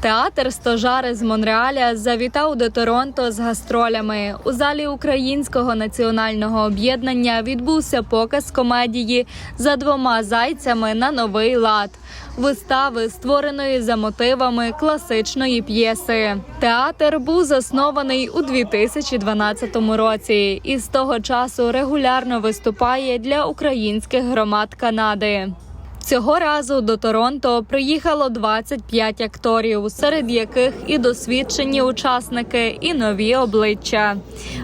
Театр Стожари з Монреаля завітав до Торонто з гастролями. У залі Українського національного об'єднання відбувся показ комедії за двома зайцями на новий лад. Вистави створеної за мотивами класичної п'єси. Театр був заснований у 2012 році і з того часу регулярно виступає для українських громад Канади. Цього разу до Торонто приїхало 25 акторів, серед яких і досвідчені учасники, і нові обличчя.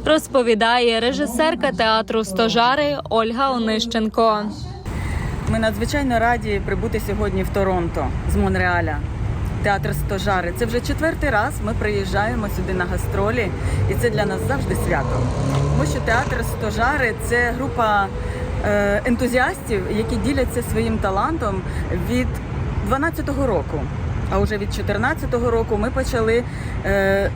Розповідає режисерка театру Стожари Ольга Онищенко. Ми надзвичайно раді прибути сьогодні в Торонто з Монреаля. Театр Стожари. Це вже четвертий раз ми приїжджаємо сюди на гастролі, і це для нас завжди свято. Тому що театр Стожари це група ентузіастів, які діляться своїм талантом від 12-го року. А вже від 14-го року ми почали. Е,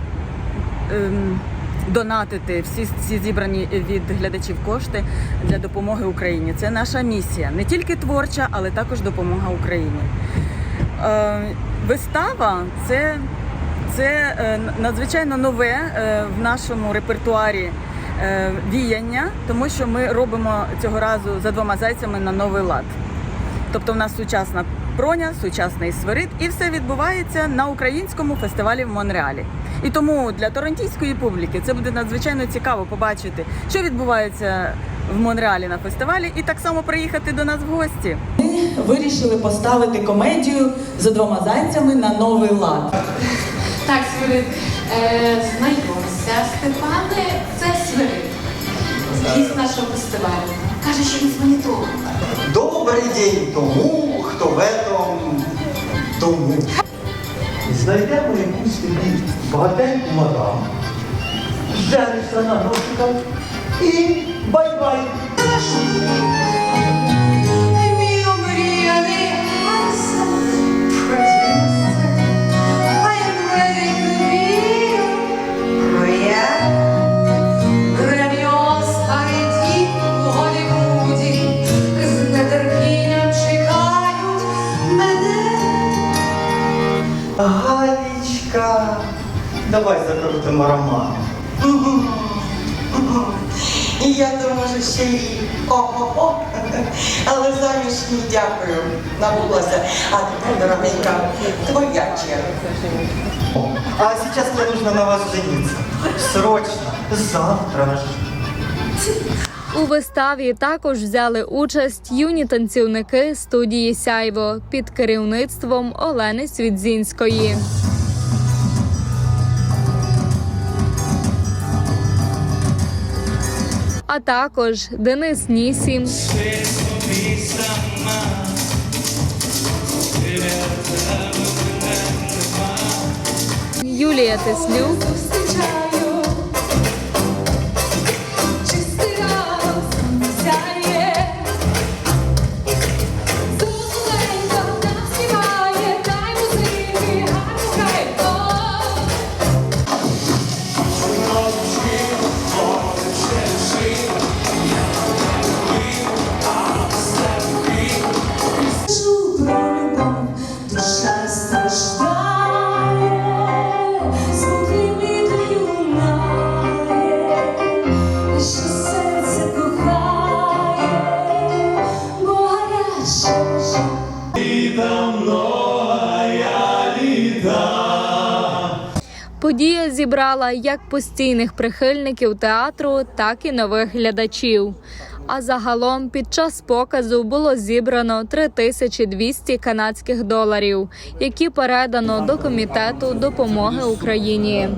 ем, донатити всі ці зібрані від глядачів кошти для допомоги Україні. Це наша місія, не тільки творча, але також допомога Україні. Е, вистава це, це е, надзвичайно нове е, в нашому репертуарі е, віяння, тому що ми робимо цього разу за двома зайцями на новий лад. Тобто в нас сучасна проня, сучасний свирид, і все відбувається на українському фестивалі в Монреалі. І тому для торонтійської публіки це буде надзвичайно цікаво побачити, що відбувається в Монреалі на фестивалі, і так само приїхати до нас в гості. Ми вирішили поставити комедію за двома зайцями на новий лад. Так, Свирид, е, знайомся, Степане, це Свирид. Гість нашого фестивалю. Каже, що він з Манітола. Добрий день тому, хто в этом тому. Знайдемо якусь тобі багатеньку мадам, женишся на грошиках і бай-бай. Давай закрутимо роман. І я думаю, що ще й о-о-о. Але заміж ні, дякую. Набулася. А тепер, дорогенька, твоя черга. А сейчас мне нужно на вас жениться. Срочно. Завтра же. У виставі також взяли участь юні танцівники студії Сяйво під керівництвом Олени Свідзінської. Також Денис Нісін. Юлія Теслюк, Подія зібрала як постійних прихильників театру, так і нових глядачів. А загалом під час показу було зібрано 3200 канадських доларів, які передано до комітету допомоги Україні.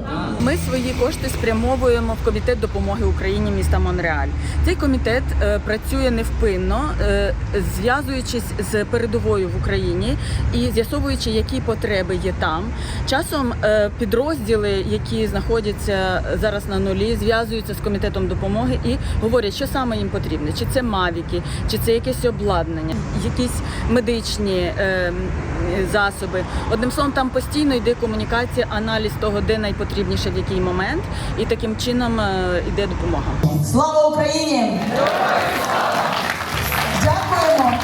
Ми свої кошти спрямовуємо в комітет допомоги Україні міста Монреаль. Цей комітет е, працює невпинно, е, зв'язуючись з передовою в Україні і з'ясовуючи, які потреби є там. Часом е, підрозділи, які знаходяться зараз на нулі, зв'язуються з комітетом допомоги і говорять, що саме їм потрібно. Чи це мавіки, чи це якесь обладнання, якісь медичні е, засоби. Одним словом, там постійно йде комунікація, аналіз того, де найпотрібніше в який момент, і таким чином е, йде допомога. Слава Україні! Дякуємо